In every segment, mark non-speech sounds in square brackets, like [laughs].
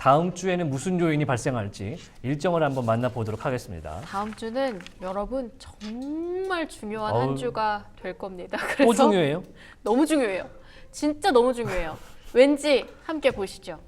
다음 주에는 무슨 요인이 발생할지 일정을 한번 만나보도록 하겠습니다. 다음 주는 여러분 정말 중요한 어우. 한 주가 될 겁니다. 또 그래서 중요해요? [laughs] 너무 중요해요. 진짜 너무 중요해요. 왠지 함께 보시죠.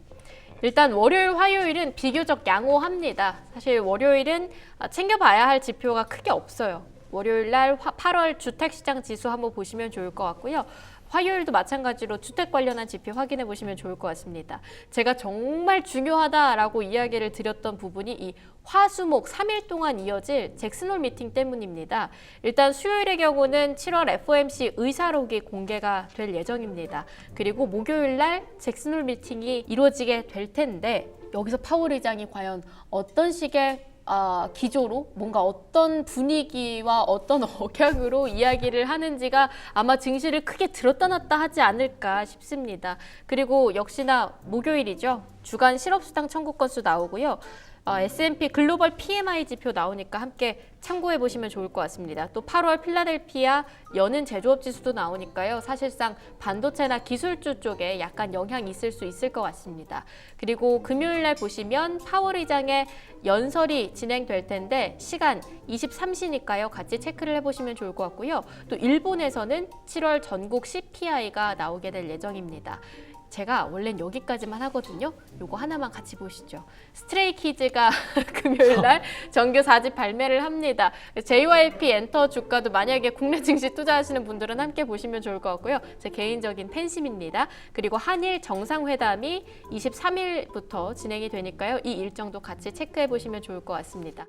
일단 월요일, 화요일은 비교적 양호합니다. 사실 월요일은 아, 챙겨봐야 할 지표가 크게 없어요. 월요일 날 화- 8월 주택시장 지수 한번 보시면 좋을 것 같고요. 화요일도 마찬가지로 주택 관련한 지표 확인해 보시면 좋을 것 같습니다. 제가 정말 중요하다라고 이야기를 드렸던 부분이 이 화수목 3일 동안 이어질 잭슨홀 미팅 때문입니다. 일단 수요일의 경우는 7월 FOMC 의사록이 공개가 될 예정입니다. 그리고 목요일 날 잭슨홀 미팅이 이루어지게 될 텐데 여기서 파월 의장이 과연 어떤 식의 아, 기조로 뭔가 어떤 분위기와 어떤 [laughs] 억양으로 이야기를 하는지가 아마 증시를 크게 들었다 놨다 하지 않을까 싶습니다. 그리고 역시나 목요일이죠. 주간 실업수당 청구 건수 나오고요. 어, S&P 글로벌 PMI 지표 나오니까 함께 참고해 보시면 좋을 것 같습니다. 또 8월 필라델피아 여는 제조업 지수도 나오니까요. 사실상 반도체나 기술주 쪽에 약간 영향이 있을 수 있을 것 같습니다. 그리고 금요일 날 보시면 파월 의장의 연설이 진행될 텐데 시간 23시니까요. 같이 체크를 해 보시면 좋을 것 같고요. 또 일본에서는 7월 전국 CPI가 나오게 될 예정입니다. 제가 원래는 여기까지만 하거든요. 요거 하나만 같이 보시죠. 스트레이 키즈가 [laughs] 금요일 날 [laughs] 정규 4집 발매를 합니다. JYP 엔터 주가도 만약에 국내 증시 투자하시는 분들은 함께 보시면 좋을 것 같고요. 제 개인적인 팬심입니다. 그리고 한일 정상회담이 23일부터 진행이 되니까요. 이 일정도 같이 체크해 보시면 좋을 것 같습니다.